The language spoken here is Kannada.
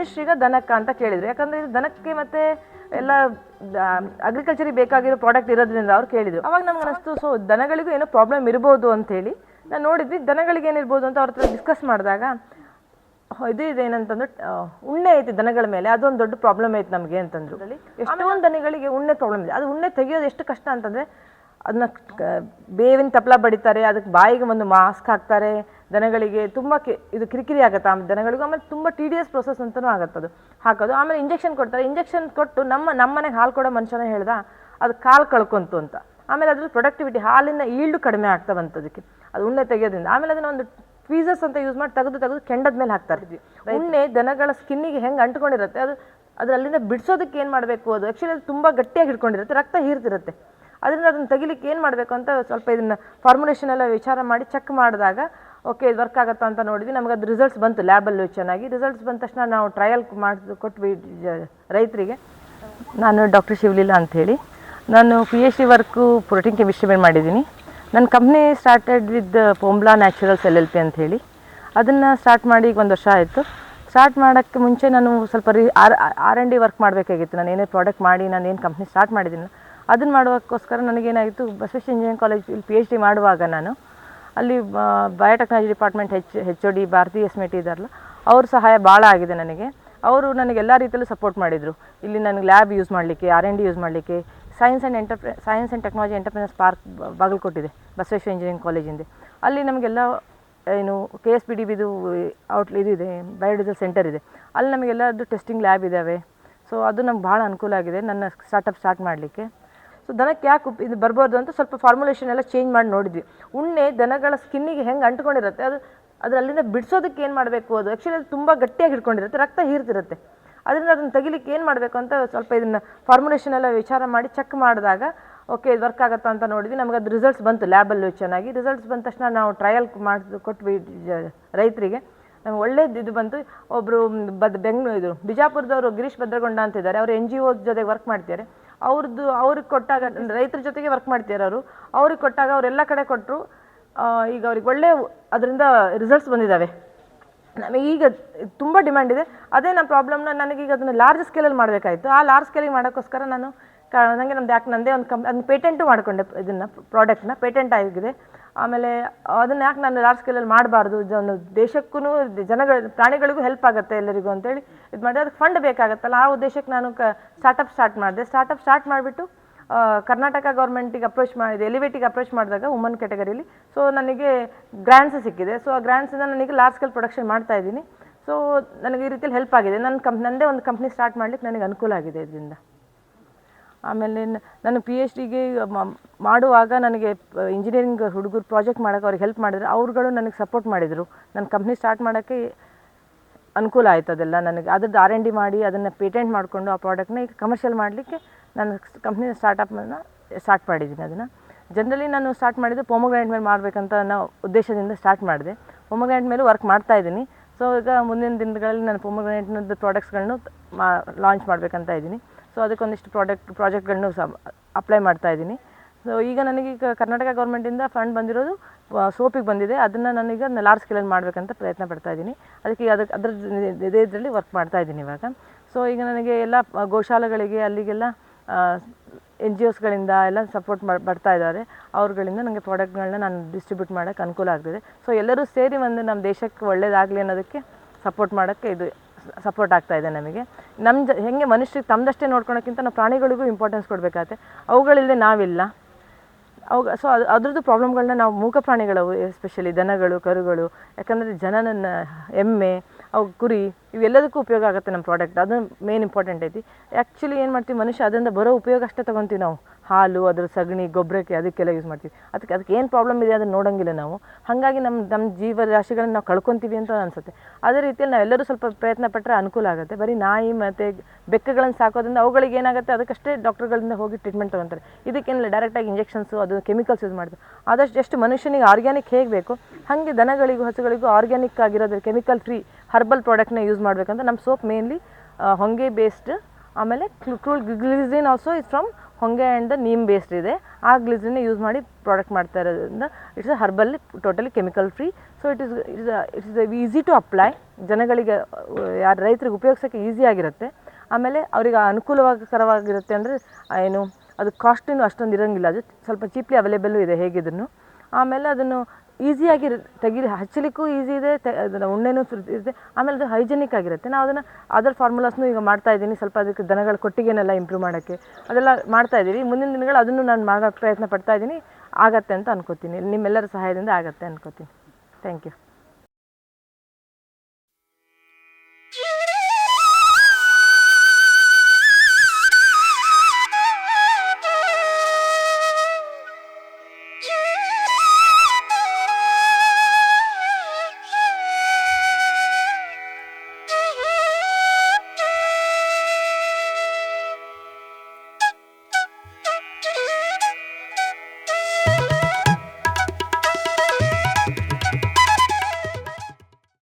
ಮನುಷ್ಯರಿಗ ದನಕ್ಕ ಅಂತ ಕೇಳಿದ್ರು. ಯಾಕಂದ್ರೆ ಇದು ದನಕ್ಕೆ ಮತ್ತೆ ಎಲ್ಲ ಅಗ್ರಿಕಲ್ಚರಿಗೆ ಬೇಕಾಗಿರೋ ಪ್ರಾಡಕ್ಟ್ ಇರೋದ್ರಿಂದ ಅವ್ರು ಕೇಳಿದ್ರು. ಅವಾಗ ನಮ್ಗೆ ಅನಿಸ್ತು ಸೊ ದನಗಳಿಗೂ ಏನೋ ಪ್ರಾಬ್ಲಮ್ ಇರ್ಬೋದು ಅಂತೇಳಿ. ನಾನು ನೋಡಿದ್ವಿ ದನಗಳಿಗೆ ಏನಿರ್ಬೋದು ಅಂತ ಅವ್ರ ಹತ್ರ ಡಿಸ್ಕಸ್ ಮಾಡಿದಾಗ ಇದು ಇದೆ ಏನಂತಂದ್ರೆ ಆ, ಉಣ್ಣೆ ಐತಿ ದನಗಳ ಮೇಲೆ. ಅದೊಂದು ದೊಡ್ಡ ಪ್ರಾಬ್ಲಮ್ ಐತಿ ನಮಗೆ ಅಂತಂದ್ರು. ಎಷ್ಟೊಂದು ದನಗಳಿಗೆ ಉಣ್ಣೆ ಪ್ರಾಬ್ಲಮ್ ಇದೆ. ಅದು ಉಣ್ಣೆ ತೆಗೆಯೋದು ಎಷ್ಟು ಕಷ್ಟ ಅಂತಂದ್ರೆ ಅದನ್ನ ಬೇವಿನ ತಪ್ಪಲ ಬಡಿತಾರೆ ಅದಕ್ಕೆ ಬಾಯಿಗೆ ಒಂದು ಮಾಸ್ಕ್ ಹಾಕ್ತಾರೆ ದನಗಳಿಗೆ ತುಂಬ ಕಿ ಇದು ಕಿರಿಕಿರಿ ಆಗುತ್ತೆ ಆಮೇಲೆ ದನಗಳಿಗೂ ಆಮೇಲೆ ತುಂಬ ಟಿ ಡಿ ಎಸ್ ಪ್ರೊಸೆಸ್ ಅಂತಲೂ ಆಗುತ್ತೆ ಅದು. ಹಾಕೋದು ಆಮೇಲೆ ಇಂಜೆಕ್ಷನ್ ಕೊಡ್ತಾರೆ ಇಂಜೆಕ್ಷನ್ ಕೊಟ್ಟು ನಮ್ಮ ನಮ್ಮನೆಗೆ ಹಾಲು ಕೊಡೋ ಮನುಷ್ಯನೇ ಹೇಳ್ದ ಅದು ಕಾಲು ಕಳ್ಕೊಂತು ಅಂತ. ಆಮೇಲೆ ಅದ್ರ ಪ್ರೊಡಕ್ಟಿವಿಟಿ ಹಾಲಿನ ಈಲ್ಡು ಕಡಿಮೆ ಆಗ್ತಾ ಬಂತು ಅದಕ್ಕೆ ಅದು ಉಣ್ಣೆ ತೆಗೆಯೋದ್ರಿಂದ. ಆಮೇಲೆ ಅದನ್ನ ಒಂದು ಟ್ವೀಸರ್ಸ್ ಅಂತ ಯೂಸ್ ಮಾಡಿ ತೆಗೆದು ತೆಗೆದು ಕೆಂಡದ ಮೇಲೆ ಹಾಕ್ತಾ ಇದ್ವಿ ಉಣ್ಣೆ ದನಗಳ ಸ್ಕಿನ್ನಿಗೆ ಹೆಂಗೆ ಅಂಟ್ಕೊಂಡಿರುತ್ತೆ ಅದು ಅದು ಅಲ್ಲಿಂದ ಬಿಡಿಸೋದಕ್ಕೆ ಏನು ಮಾಡಬೇಕು ಅದು? ಆ್ಯಕ್ಚುಲಿ ಅದು ತುಂಬ ಗಟ್ಟಿಯಾಗಿ ಹಿಡ್ಕೊಂಡಿರುತ್ತೆ ರಕ್ತ ಹೀರ್ತಿರುತ್ತೆ. ಅದರಿಂದ ಅದನ್ನು ತೆಗಿಲಿಕ್ಕೆ ಏನು ಮಾಡಬೇಕು ಅಂತ ಸ್ವಲ್ಪ ಇದನ್ನು ಫಾರ್ಮುಲೇಷನ್ ಎಲ್ಲ ವಿಚಾರ ಮಾಡಿ ಚೆಕ್ ಮಾಡಿದಾಗ ಓಕೆ, ಇದು ವರ್ಕ್ ಆಗುತ್ತಾ ಅಂತ ನೋಡಿದ್ವಿ. ನಮಗೆ ಅದು ರಿಸಲ್ಟ್ಸ್ ಬಂತು ಲ್ಯಾಬಲ್ಲೂ ಚೆನ್ನಾಗಿ. ರಿಸಲ್ಟ್ಸ್ ಬಂದ ತಕ್ಷಣ ನಾವು ಟ್ರಯಲ್ ಮಾಡಿ ಕೊಟ್ವಿ ರೈತರಿಗೆ. ನಾನು ಡಾಕ್ಟರ್ ಶಿವಲೀಲಾ ಅಂಥೇಳಿ ನಾನು P H D work protein chemistry ಮೇಲೆ ಮಾಡಿದ್ದೀನಿ. ನನ್ನ company started with Pombla naturals L L P ಅಂಥೇಳಿ ಅದನ್ನು ಸ್ಟಾರ್ಟ್ ಮಾಡಿ ಈಗ ಒಂದು ವರ್ಷ ಆಯಿತು. ಸ್ಟಾರ್ಟ್ ಮಾಡೋಕ್ಕೆ ಮುಂಚೆ ನಾನು ಸ್ವಲ್ಪ ರೀ R R and D work ಮಾಡಬೇಕಾಗಿತ್ತು. ನಾನು ಏನೇ ಪ್ರಾಡಕ್ಟ್ ಮಾಡಿ, ನಾನು ಏನು ಕಂಪ್ನಿ ಸ್ಟಾರ್ಟ್ ಮಾಡಿದ್ದೀನಿ. ಅದನ್ನು ಮಾಡೋಕ್ಕೋಸ್ಕರ ನನಗೇನಾಯಿತು ಬಸವೇಶ್ವರ ಇಂಜಿನಿಯರಿಂಗ್ ಕಾಲೇಜ್ ಇಲ್ಲಿ ಪಿ ಎಚ್ ಡಿ ಮಾಡುವಾಗ ನಾನು ಅಲ್ಲಿ biotechnology department H H O D Bharati ಎಸ್ಮೆಟಿ ಇದ್ದಾರಲ್ಲ ಅವ್ರ ಸಹಾಯ ಭಾಳ ಆಗಿದೆ ನನಗೆ. ಅವರು ನನಗೆ ಎಲ್ಲ ರೀತಿಯಲ್ಲೂ ಸಪೋರ್ಟ್ ಮಾಡಿದರು. ಇಲ್ಲಿ ನನಗೆ ಲ್ಯಾಬ್ ಯೂಸ್ ಮಾಡಲಿಕ್ಕೆ ಆರ್ ಎನ್ ಡಿ ಯೂಸ್ ಮಾಡಲಿಕ್ಕೆ science and ಎಂಟರ್ಪ್ರೆ science and technology entrepreneurs park ಬಾಗಲಕೋಟಿದೆ Basaveshwara engineering ಕಾಲೇಜಿಂದ ಅಲ್ಲಿ ನಮಗೆಲ್ಲ ಏನು ಕೆ ಎಸ್ ಬಿ ಡಿ ಬಿದು ಔಟ್ ಇದಿದೆ ಬಯೋಡಿಸಲ್ ಸೆಂಟರ್ ಇದೆ. ಅಲ್ಲಿ ನಮಗೆಲ್ಲದು ಟೆಸ್ಟಿಂಗ್ ಲ್ಯಾಬ್ ಇದ್ದಾವೆ ಸೊ ಅದು ನಮ್ಗೆ ಭಾಳ ಅನುಕೂಲ ಆಗಿದೆ. ನನ್ನ ಸ್ಟಾರ್ಟಪ್ ಸ್ಟಾರ್ಟ್ ಮಾಡಲಿಕ್ಕೆ. ಸೊ ದನಕ್ಕೆ ಯಾಕೆ ಇದು ಬರ್ಬೋದು ಅಂತ ಸ್ವಲ್ಪ ಫಾರ್ಮುಲೇಷನ್ ಎಲ್ಲ ಚೇಂಜ್ ಮಾಡಿ ನೋಡಿದ್ವಿ. ಉಣ್ಣೆ ದನಗಳ ಸ್ಕಿನ್ನಿಗೆ ಹೆಂಗೆ ಅಂಟ್ಕೊಂಡಿರುತ್ತೆ, ಅದು ಅದರಲ್ಲಿಂದ ಬಿಡಿಸೋದಕ್ಕೆ ಏನು ಮಾಡಬೇಕು ಅದು? ಆ್ಯಕ್ಚುಲಿ ಅದು ತುಂಬ ಗಟ್ಟಿಯಾಗಿ ಹಿಡ್ಕೊಂಡಿರುತ್ತೆ, ರಕ್ತ ಹೀರ್ತಿರುತ್ತೆ. ಅದರಿಂದ ಅದನ್ನು ತೆಗಿಲಿಕ್ಕೆ ಏನು ಮಾಡಬೇಕು ಅಂತ ಸ್ವಲ್ಪ ಇದನ್ನು ಫಾರ್ಮುಲೇಷನ್ ಎಲ್ಲ ವಿಚಾರ ಮಾಡಿ ಚೆಕ್ ಮಾಡಿದಾಗ ಓಕೆ ಇದು ವರ್ಕ್ ಆಗುತ್ತಾ ಅಂತ ನೋಡಿದ್ವಿ. ನಮಗೆ ಅದು ರಿಸಲ್ಟ್ಸ್ ಬಂತು ಲ್ಯಾಬಲ್ಲೂ ಚೆನ್ನಾಗಿ. ರಿಸಲ್ಟ್ಸ್ ಬಂದ ತಕ್ಷಣ ನಾವು ಟ್ರಯಲ್ ಮಾಡಿ ಕೊಟ್ವಿ ಜ- ರೈತರಿಗೆ. ನಮ್ಗೆ ಒಳ್ಳೇದು ಇದು ಬಂತು. ಒಬ್ಬರು ಬದ್ ಬೆಂಗ್ಳೂರು, ಇದು ಬಿಜಾಪುರದವರು ಗಿರೀಶ್ ಭದ್ರಗೊಂಡ ಅಂತಿದ್ದಾರೆ ಅವರು ಎನ್ ಜಿ ಒ ಜೊತೆಗೆ ವರ್ಕ್ ಮಾಡ್ತಿದ್ದಾರೆ. ಅವ್ರದ್ದು ಅವ್ರಿಗೆ ಕೊಟ್ಟಾಗ ರೈತರ ಜೊತೆಗೆ ವರ್ಕ್ ಮಾಡ್ತಿದ್ದಾರೆ ಅವರು. ಅವ್ರಿಗೆ ಕೊಟ್ಟಾಗ ಅವರೆಲ್ಲ ಕಡೆ ಕೊಟ್ಟರು ಈಗ ಅವ್ರಿಗೆ ಒಳ್ಳೆ ಅದರಿಂದ ರಿಸಲ್ಟ್ಸ್ ಬಂದಿದ್ದಾವೆ ನಮಗೆ ಈಗ ತುಂಬ ಡಿಮ್ಯಾಂಡ್ ಇದೆ. ಅದೇ ನಮ್ಮ ಪ್ರಾಬ್ಲಮ್ನ ನನಗೀಗ ಅದನ್ನು ಲಾರ್ಜ್ ಸ್ಕೇಲಲ್ಲಿ ಮಾಡಬೇಕಾಯಿತು. ಆ ಲಾರ್ಜ್ ಸ್ಕೇಲಿಗೆ ಮಾಡೋಕ್ಕೋಸ್ಕರ ನಾನು ಕ ನನಗೆ ನಮ್ದು ಯಾಕೆ ನಂದೇ ಒಂದು ಕಂಪ್ ಅದನ್ನ ಪೇಟೆಂಟು ಮಾಡ್ಕೊಂಡೆ ಇದನ್ನು ಪ್ರಾಡಕ್ಟ್ನ ಪೇಟೆಂಟ್ ಆಗಿದೆ. ಆಮೇಲೆ ಅದನ್ನು ಯಾಕೆ ನಾನು ಲಾರ್ಜ್ ಸ್ಕೇಲಲ್ಲಿ ಮಾಡಬಾರ್ದು? ಒಂದು ದೇಶಕ್ಕೂ ಜನಗಳ, ಪ್ರಾಣಿಗಳಿಗೂ ಹೆಲ್ಪ್ ಆಗುತ್ತೆ ಎಲ್ಲರಿಗೂ ಅಂತೇಳಿ ಇದು ಮಾಡಿದೆ. ಅದಕ್ಕೆ ಫಂಡ್ ಬೇಕಾಗತ್ತಲ್ಲ. ಆ ಉದ್ದೇಶಕ್ಕೆ ನಾನು ಕ ಸ್ಟಾರ್ಟಪ್ ಸ್ಟಾರ್ಟ್ ಮಾಡಿದೆ. ಸ್ಟಾರ್ಟಪ್ ಸ್ಟಾರ್ಟ್ ಮಾಡಿಬಿಟ್ಟು ಕರ್ನಾಟಕ ಗೌರ್ಮೆಂಟಿಗೆ ಅಪ್ರೋಚ್ ಮಾಡಿದೆ. ಎಲಿವೇಟಿಗೆ ಅಪ್ರೋಚ್ ಮಾಡಿದಾಗ ವುಮನ್ ಕ್ಯಾಟಗರಿಲಿ ಸೊ ನನಗೆ ಗ್ರ್ಯಾಂಡ್ಸ್ ಸಿಕ್ಕಿದೆ. ಸೊ ಆ ಗ್ರ್ಯಾಂಡ್ಸಿಂದ ನನಗೆ ಲಾರ್ಜ್ ಸ್ಕೇಲ್ ಪ್ರೊಡಕ್ಷನ್ ಮಾಡ್ತಾ ಇದ್ದೀನಿ. ಸೊ ನನಗೆ ಈ ರೀತಿಯಲ್ಲಿ ಹೆಲ್ಪ್ ಆಗಿದೆ. ನನ್ನ ಕಂಪ್ ನನ್ನದೇ ಒಂದು ಕಂಪ್ನಿ ಸ್ಟಾರ್ಟ್ ಮಾಡ್ಲಿಕ್ಕೆ ನನಗೆ ಅನುಕೂಲ ಆಗಿದೆ ಇದರಿಂದ. ಆಮೇಲೆ ನಾನು ಪಿ ಎಚ್ ಡಿಗೆ ಮಾಡುವಾಗ ನನಗೆ ಇಂಜಿನಿಯರಿಂಗ್ ಹುಡುಗರು ಪ್ರಾಜೆಕ್ಟ್ ಮಾಡೋಕೆ ಅವ್ರಿಗೆ ಹೆಲ್ಪ್ ಮಾಡಿದ್ರು ಅವ್ರುಗಳು ನನಗೆ ಸಪೋರ್ಟ್ ಮಾಡಿದರು. ನನ್ನ ಕಂಪ್ನಿ ಸ್ಟಾರ್ಟ್ ಮಾಡೋಕ್ಕೆ ಅನುಕೂಲ ಆಯಿತು ಅದೆಲ್ಲ ನನಗೆ. ಅದ್ರದ್ದು ಆರ್ ಎನ್ ಡಿ ಮಾಡಿ, ಅದನ್ನು ಪೇಟೆಂಟ್ ಮಾಡಿಕೊಂಡು ಆ ಪ್ರಾಡಕ್ಟ್ನ ಈಗ ಕಮರ್ಷಿಯಲ್ ಮಾಡಲಿಕ್ಕೆ ನಾನು ಕಂಪ್ನಿ ಸ್ಟಾರ್ಟಪ್ನ ಸ್ಟಾರ್ಟ್ ಮಾಡಿದ್ದೀನಿ ಅದನ್ನು. ಜನರಲಿ ನಾನು ಸ್ಟಾರ್ಟ್ ಮಾಡಿದ್ದು ಪೊಮೊಗ್ರಾನೆಟ್ ಮೇಲೆ ಮಾಡಬೇಕಂತ ನಾವು ಉದ್ದೇಶದಿಂದ ಸ್ಟಾರ್ಟ್ ಮಾಡಿದೆ. ಪೊಮೊಗ್ರಾನೆಟ್ ಮೇಲೆ ವರ್ಕ್ ಮಾಡ್ತಾ ಇದ್ದೀನಿ. ಸೊ ಈಗ ಮುಂದಿನ ದಿನಗಳಲ್ಲಿ ನಾನು ಪೊಮೊಗ್ರಾನೆಟ್ನದ್ದು ಪ್ರಾಡಕ್ಟ್ಸ್ಗಳನ್ನು ಮಾ ಲಾಂಚ್ ಮಾಡಬೇಕಂತ ಇದ್ದೀನಿ. ಸೊ ಅದಕ್ಕೊಂದಿಷ್ಟು ಪ್ರಾಡಕ್ಟ್ ಪ್ರಾಜೆಕ್ಟ್ಗಳನ್ನು ಸಹ ಅಪ್ಲೈ ಮಾಡ್ತಾ ಇದ್ದೀನಿ. ಸೊ ಈಗ ನನಗೆ ಕರ್ನಾಟಕ ಗೌರ್ಮೆಂಟಿಂದ ಫಂಡ್ ಬಂದಿರೋದು ಸೋಪಿಗೆ ಬಂದಿದೆ. ಅದನ್ನು ನಾನೀಗ ಲಾರ್ಜ್ ಸ್ಕೇಲಲ್ಲಿ ಮಾಡಬೇಕಂತ ಪ್ರಯತ್ನ ಪಡ್ತಾ ಇದ್ದೀನಿ. ಅದಕ್ಕೆ ಈಗ ಅದಕ್ಕೆ ಅದ್ರ ಇದೇ ಇದರಲ್ಲಿ ವರ್ಕ್ ಮಾಡ್ತಾ ಇದ್ದೀನಿ ಇವಾಗ. ಸೊ ಈಗ ನನಗೆ ಎಲ್ಲ ಗೋಶಾಲೆಗಳಿಗೆ, ಅಲ್ಲಿಗೆಲ್ಲ ಎನ್ ಜಿ ಒಸ್ಗಳಿಂದ ಎಲ್ಲ ಸಪೋರ್ಟ್ ಮಾಡಿ ಬರ್ತಾ ಇದ್ದಾರೆ. ಅವ್ರುಗಳಿಂದ ನನಗೆ ಪ್ರಾಡಕ್ಟ್ಗಳನ್ನ ನಾನು ಡಿಸ್ಟ್ರಿಬ್ಯೂಟ್ ಮಾಡೋಕ್ಕೆ ಅನುಕೂಲ ಆಗ್ತಿದೆ. ಸೊ ಎಲ್ಲರೂ ಸೇರಿ ಒಂದು ನಮ್ಮ ದೇಶಕ್ಕೆ ಒಳ್ಳೇದಾಗಲಿ ಅನ್ನೋದಕ್ಕೆ ಸಪೋರ್ಟ್ ಮಾಡೋಕ್ಕೆ ಇದು ಸಪೋರ್ಟ್ ಆಗ್ತಾ ಇದೆ ನಮಗೆ. ನಮ್ಮ ಜ, ಹೆಂಗೆ ಮನುಷ್ಯರಿಗೆ ತಮ್ಮದಷ್ಟೇ ನೋಡ್ಕೊಳೋಕ್ಕಿಂತ ನಾವು ಪ್ರಾಣಿಗಳಿಗೂ ಇಂಪಾರ್ಟೆನ್ಸ್ ಕೊಡಬೇಕಾಗತ್ತೆ. ಅವುಗಳಿಲ್ಲದೆ ನಾವಿಲ್ಲ. ಅವು ಸೊ ಅದು, ಅದ್ರದ್ದು ಪ್ರಾಬ್ಲಮ್ಗಳನ್ನ ನಾವು ಮೂಕ ಪ್ರಾಣಿಗಳವು ಎಸ್ಪೆಷಲಿ ದನಗಳು, ಕರುಗಳು, ಯಾಕಂದರೆ ಜನನ ಎಮ್ಮೆ, ಅವು ಕುರಿ, ಇವೆಲ್ಲದಕ್ಕೂ ಉಪಯೋಗ ಆಗುತ್ತೆ ನಮ್ಮ ಪ್ರಾಡಕ್ಟ್ ಅದು ಮೇನ್ ಇಂಪಾರ್ಟೆಂಟ್ ಐತಿ. ಆ್ಯಕ್ಚುಲಿ ಏನು ಮಾಡ್ತೀವಿ ಮನುಷ್ಯ ಅದರಿಂದ ಬರೋ ಉಪಯೋಗ ಅಷ್ಟೇ ತೊಗೊತೀವಿ ನಾವು. ಹಾಲು, ಅದ್ರ ಸಗಣಿ ಗೊಬ್ಬರಕ್ಕೆ ಅದಕ್ಕೆಲ್ಲ ಯೂಸ್ ಮಾಡ್ತೀವಿ. ಅದಕ್ಕೆ ಅದಕ್ಕೆ ಏನು ಪ್ರಾಬ್ಲಮ್ ಇದೆ ಅದನ್ನು ನೋಡೋಂಗಿಲ್ಲ ನಾವು. ಹಾಗಾಗಿ ನಮ್ಮ ನಮ್ಮ ಜೀವರಾಶಿಗಳನ್ನ ನಾವು ಕಳ್ಕೊತೀವಿ ಅಂತ ಅನಿಸುತ್ತೆ. ಅದೇ ರೀತಿಯಲ್ಲಿ ನಾವೆಲ್ಲರೂ ಸ್ವಲ್ಪ ಪ್ರಯತ್ನ ಪಟ್ಟರೆ ಅನುಕೂಲ ಆಗುತ್ತೆ. ಬರೀ ನಾಯಿ ಮತ್ತು ಬೆಕ್ಕುಗಳನ್ನು ಸಾಕೋದ್ರಿಂದ ಅವುಗಳಿಗೆ ಏನಾಗುತ್ತೆ ಅದಕ್ಕಷ್ಟೇ ಡಾಕ್ಟರ್ಗಳಿಂದ ಹೋಗಿ ಟ್ರೀಟ್ಮೆಂಟ್ ತೊಗೊತಾರೆ. ಇದಕ್ಕೇನಿಲ್ಲ ಡೈರೆಕ್ಟಾಗಿ ಇಂಜೆಕ್ಷನ್ಸು ಅದು ಕೆಮಿಕಲ್ಸ್ ಯೂಸ್ ಮಾಡ್ತಾರೆ. ಆದಷ್ಟು ಎಷ್ಟು ಮನುಷ್ಯನಿಗೆ ಆರ್ಗ್ಯಾನಿಕ್ ಹೇಗೆ ಬೇಕು, ಹಾಗೆ ದನಗಳಿಗೂ ಹಸುಗಳಿಗೂ ಆರ್ಗ್ಯಾನಿಕ್ ಆಗಿರೋದ್ರ ಕೆಮಿಕಲ್ ಫ್ರೀ ಹರ್ಬಲ್ ಪ್ರಾಡಕ್ಟ್ನ ಯೂಸ್ ಮಾಡಬೇಕಂತ ನಮ್ಮ ಸೋಪ್ ಮೇನ್ಲಿ ಹೊಂಗೆ ಬೇಸ್ಡ್ ಆಮೇಲೆ crude glycerin also is from honge and neem based ಇದೆ. ಆ ಗ್ಲಿಸರಿನ್ ಯೂಸ್ ಮಾಡಿ ಪ್ರಾಡಕ್ಟ್ ಮಾಡ್ತಾ ಇರೋದ್ರಿಂದ it's a herbal totally chemical free so it is it's it's easy to apply ಜನಗಳಿಗೆ, ಯಾರು ರೈತರಿಗೆ ಉಪಯೋಗಿಸೋಕ್ಕೆ ಈಸಿ ಆಗಿರುತ್ತೆ. ಆಮೇಲೆ ಅವರಿಗೆ ಅನುಕೂಲಕರವಾಗಿರುತ್ತೆ ಅಂದರೆ ಏನು, ಅದು ಕಾಸ್ಟಿನೂ ಅಷ್ಟೊಂದು ಇರೋಂಗಿಲ್ಲ. ಅದು ಸ್ವಲ್ಪ ಚೀಪ್ಲಿ ಅವೈಲೇಬಲ್ಲು ಇದೆ ಹೇಗಿದ್ರು ಆಮೇಲೆ ಅದನ್ನು ಈಸಿಯಾಗಿ ತೆಗಿ ಹಚ್ಚಲಿಕ್ಕೂ ಈಸಿ ಇದೆ, ತೆ ಅದನ್ನು ಉಣ್ಣೆನೂ ಇದೆ ಆಮೇಲೆ ಅದು ಹೈಜೆನಿಕ್ ಆಗಿರುತ್ತೆ. ನಾವು ಅದನ್ನು ಅದರ ಫಾರ್ಮುಲಾಸ್ನು ಈಗ ಮಾಡ್ತಾ ಇದ್ದೀನಿ. ಸ್ವಲ್ಪ ಅದಕ್ಕೆ ದನಗಳ ಕೊಟ್ಟಿಗೆನೆಲ್ಲ ಇಂಪ್ರೂವ್ ಮಾಡೋಕ್ಕೆ. ಅದೆಲ್ಲ ಮಾಡ್ತಾ ಇದ್ದೀವಿ. ಮುಂದಿನ ದಿನಗಳು ಅದನ್ನು ನಾನು ಮಾಡೋ ಪ್ರಯತ್ನ ಪಡ್ತಾ ಇದ್ದೀನಿ. ಆಗತ್ತೆ ಅಂತ ಅನ್ಕೋತೀನಿ. ನಿಮ್ಮೆಲ್ಲರ ಸಹಾಯದಿಂದ ಆಗತ್ತೆ ಅನ್ಕೋತೀನಿ. Thank you